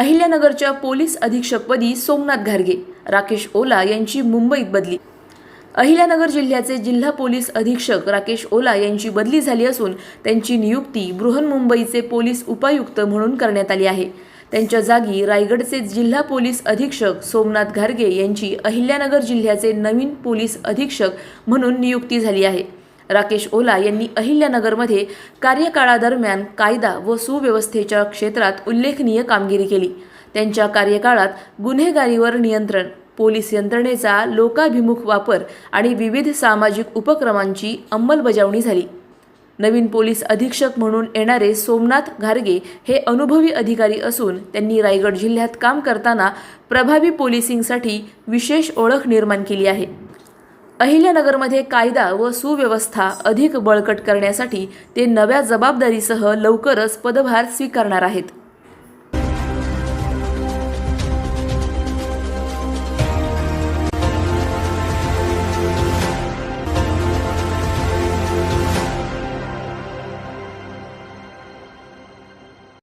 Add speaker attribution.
Speaker 1: अहिल्यानगरच्या police अधीक्षकपदी सोमनाथ घारगे राकेश ओला यांची मुंबईत बदली. अहिल्यानगर जिल्ह्याचे जिल्हा पोलीस अधीक्षक राकेश ओला यांची बदली झाली असून त्यांची नियुक्ती बृहन्मुंबईचे पोलीस उपायुक्त म्हणून करण्यात आली आहे. त्यांच्या जागी रायगडचे जिल्हा पोलीस अधीक्षक सोमनाथ घारगे यांची अहिल्यानगर जिल्ह्याचे नवीन पोलीस अधीक्षक म्हणून नियुक्ती झाली आहे. राकेश ओला यांनी अहिल्यानगरमध्ये कार्यकाळादरम्यान कायदा व सुव्यवस्थेच्या क्षेत्रात उल्लेखनीय कामगिरी केली. त्यांच्या कार्यकाळात गुन्हेगारीवर नियंत्रण पोलीस यंत्रणेचा लोकाभिमुख वापर आणि विविध सामाजिक उपक्रमांची अंमलबजावणी झाली. नवीन पोलीस अधीक्षक म्हणून येणारे सोमनाथ घारगे हे अनुभवी अधिकारी असून त्यांनी रायगड जिल्ह्यात काम करताना प्रभावी पोलिसिंगसाठी विशेष ओळख निर्माण केली आहे. अहिल्यानगरमध्ये कायदा व सुव्यवस्था अधिक बळकट करण्यासाठी ते नव्या जबाबदारीसह लवकरच पदभार स्वीकारणार आहेत.